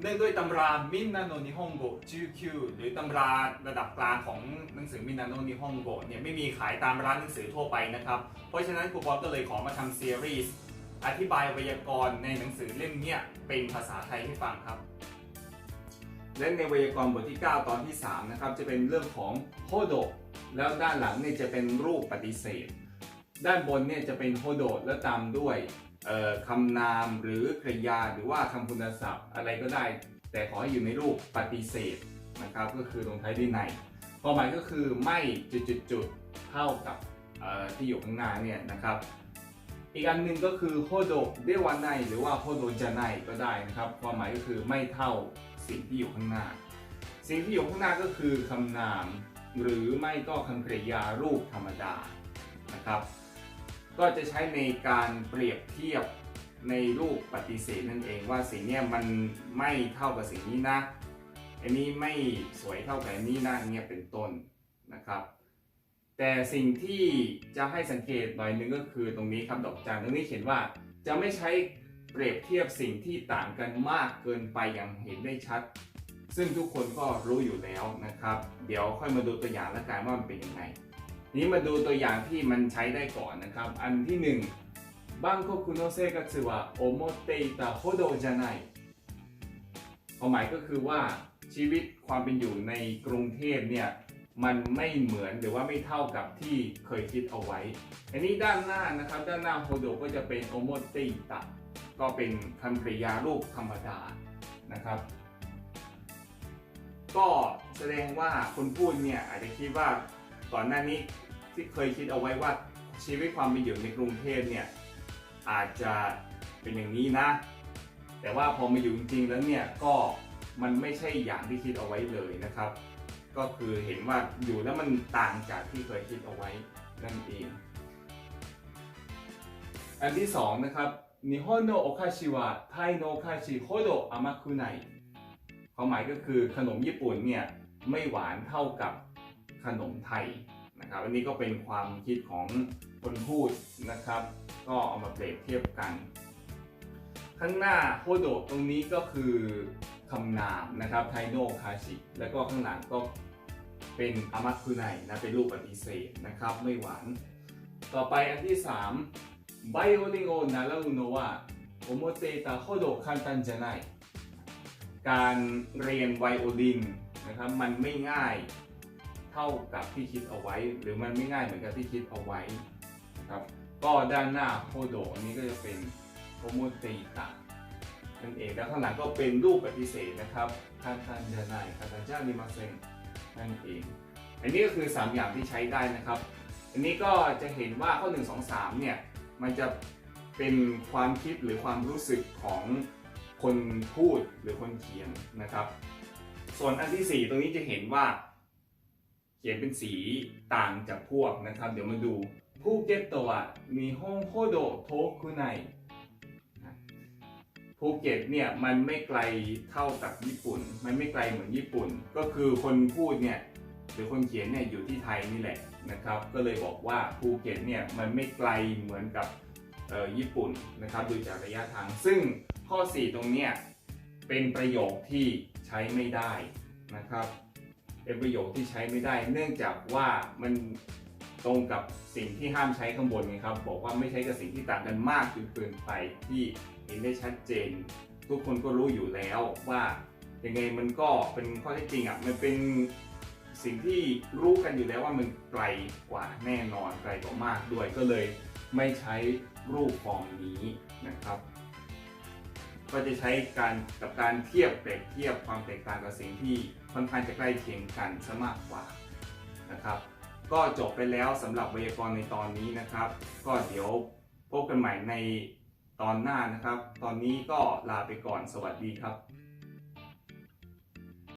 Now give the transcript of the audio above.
เนื่องด้วยตำรามินนาโนนิฮงโก19หรือตำราระดับกลางของหนังสือมินนาโนนิฮงโกเนี่ยไม่มีขายตามร้านหนังสือทั่วไปนะครับ เพราะฉะนั้นครูปอนก็เลยขอมาทำซีรีส์อธิบายไวยากรณ์ในหนังสือเล่มเนี้ยเป็นภาษาไทยให้ฟังครับ และในไวยากรณ์บทที่ 9 ตอนที่ 3 นะครับ จะเป็นเรื่องของโฮโดแล้วด้านหลังเนี่ยจะเป็นรูปปฏิเสธ ด้านบนเนี่ยจะเป็นโฮโดแล้วตามด้วยคำนามหรือกริยาหรือว่าคำคุณศัพท์อะไรก็ได้ แต่ขอให้อยู่ในรูปปฏิเสธนะครับก็คือลงท้ายด้วยในความหมายก็คือไม่จุดๆๆเท่ากับที่อยู่ข้างหน้าเนี่ยนะครับอีกอันหนึ่งก็คือโฮโดเดวานไนหรือว่าโฮโดจาไนก็ได้นะครับ ความหมายก็คือไม่เท่าสิ่งที่อยู่ข้างหน้า สิ่งที่อยู่ข้างหน้าก็คือคำนาม หรือไม่ก็คำกริยารูปธรรมดานะครับ ก็จะใช้ในการเปรียบเทียบในรูปปฏิเสธนั่นเองว่าสิ่งนี้มันไม่เท่ากับสิ่งนี้นะ อันนี้ไม่สวยเท่ากับอันนี้นะเนี่ยเป็นต้นนะครับ แต่สิ่งที่จะให้สังเกตหน่อยนึงก็คือตรงนี้ครับดอกจันตรงนี้เขียนว่าจะไม่ใช้เปรียบเทียบสิ่งที่ต่างกันมากเกินไปอย่างเห็นได้ชัด ซึ่งทุกคนก็รู้อยู่แล้วนะครับ เดี๋ยวค่อยมาดูตัวอย่างแล้วกันว่ามันเป็นยังไง นี้มาดูตัวอย่างที่มันใช้ได้ก่อนนะครับ อันที่หนึ่งบังโคคุโนเซกัตสึวะโอโมเตอิตาโฮโดจาไนความหมายก็คือว่าชีวิตความเป็นอยู่ในกรุงเทพเนี่ยมันไม่เหมือนหรือว่าไม่เท่ากับที่เคยคิดเอาไว้ อันนี้ด้านหน้านะครับ ด้านหน้าโฮโดก็จะเป็นโอโมเตอิตะก็เป็นคำกริยารูปธรรมดานะครับ ก็แสดงว่าคนพูดเนี่ยอาจจะคิดว่าก่อนหน้านี้ ที่เคยคิดเอาไว้ว่าชีวิตความเป็นอยู่ในกรุงเทพเนี่ยอาจจะเป็นอย่างนี้นะ แต่ว่าพอมาอยู่จริงๆแล้วเนี่ยก็มันไม่ใช่อย่างที่คิดเอาไว้เลยนะครับ ก็คือเห็นว่าอยู่แล้วมันต่างจากที่เคยคิดเอาไว้นั่นเอง อันที่สองนะครับนิฮอนโนโอคาชิวะไทโนโอคาชิโฮโดอมาคุไนความหมายก็คือขนมญี่ปุ่นเนี่ยไม่หวานเท่ากับขนมไทย นะครับอันนี้ก็เป็นความคิดของคนพูดนะครับ ก็เอามาเปรียบเทียบกัน ข้างหน้าโฮโดตรงนี้ก็คือคำนามนะครับไทโนคาชิแล้วก็ข้างหลังก็เป็นอามัตคุไนนะเป็นรูปปฏิเสธนะครับไม่หวาน ต่อไปอันที่3ไบโอลิโอนาราอุโนวะโอโมเตตาโฮโดคันตันจะไนการเรียนไวโอลินนะครับมันไม่ง่าย เท่ากับที่คิดเอาไว้ หรือมันไม่ง่ายเหมือนกับที่คิดเอาไว้นะครับก็ด้านหน้าโฮโดอันนี้ก็จะเป็นโฮโมเตตะนั่นเองแล้วข้างหลังก็เป็นรูปปฏิเสธนะครับคาตันจานายคาตันจานิมาเซงนั่นเอง อันนี้ก็คือ 3 อย่างที่ใช้ได้นะครับ อันนี้ก็จะเห็นว่าข้อ 1 2 3 เนี่ย มันจะเป็นความคิดหรือความรู้สึกของคนพูดหรือคนเขียนนะครับ ส่วนอันที่ 4 ตรงนี้จะเห็นว่า เขียนเป็นสีต่างจากพวกนะครับ เดี๋ยวมาดูภูเก็ตตัวมีฮ่องโฮโดโทคุไนภูเก็ตเนี่ยมันไม่ไกลเท่ากับญี่ปุ่น มันไม่ไกลเหมือนญี่ปุ่น ก็คือคนพูดเนี่ยหรือคนเขียนเนี่ยอยู่ที่ไทยนี่แหละนะครับ ก็เลยบอกว่าภูเก็ตเนี่ยมันไม่ไกลเหมือนกับออญี่ปุ่นนะครับดูจากระยะทาง ซึ่งข้อ 4 ตรงเนี้ยเป็นประโยคที่ใช้ไม่ได้นะครับ เป็นประโยคที่ใช้ไม่ได้ เนื่องจากว่ามันตรงกับสิ่งที่ห้ามใช้ข้างบนไงครับ บอกว่าไม่ใช้กับสิ่งที่ต่างกันมากจนเกินไปที่เห็นได้ชัดเจน ทุกคนก็รู้อยู่แล้วว่ายังไงมันก็เป็นข้อเท็จจริงอะมันเป็นสิ่งที่รู้กันอยู่แล้วว่ามันไกลกว่าแน่นอนไกลกว่ามากด้วยก็เลยไม่ใช้รูปฟอร์มนี้นะครับ ก็จะใช้การกับการเทียบเปรียบเทียบความแตกต่างกับสิ่งที่ค่อนข้างจะใกล้เคียงกันซะมากกว่านะครับ ก็จบไปแล้วสำหรับไวยากรณ์ในตอนนี้นะครับ ก็เดี๋ยวพบกันใหม่ในตอนหน้านะครับ ตอนนี้ก็ลาไปก่อนสวัสดีครับ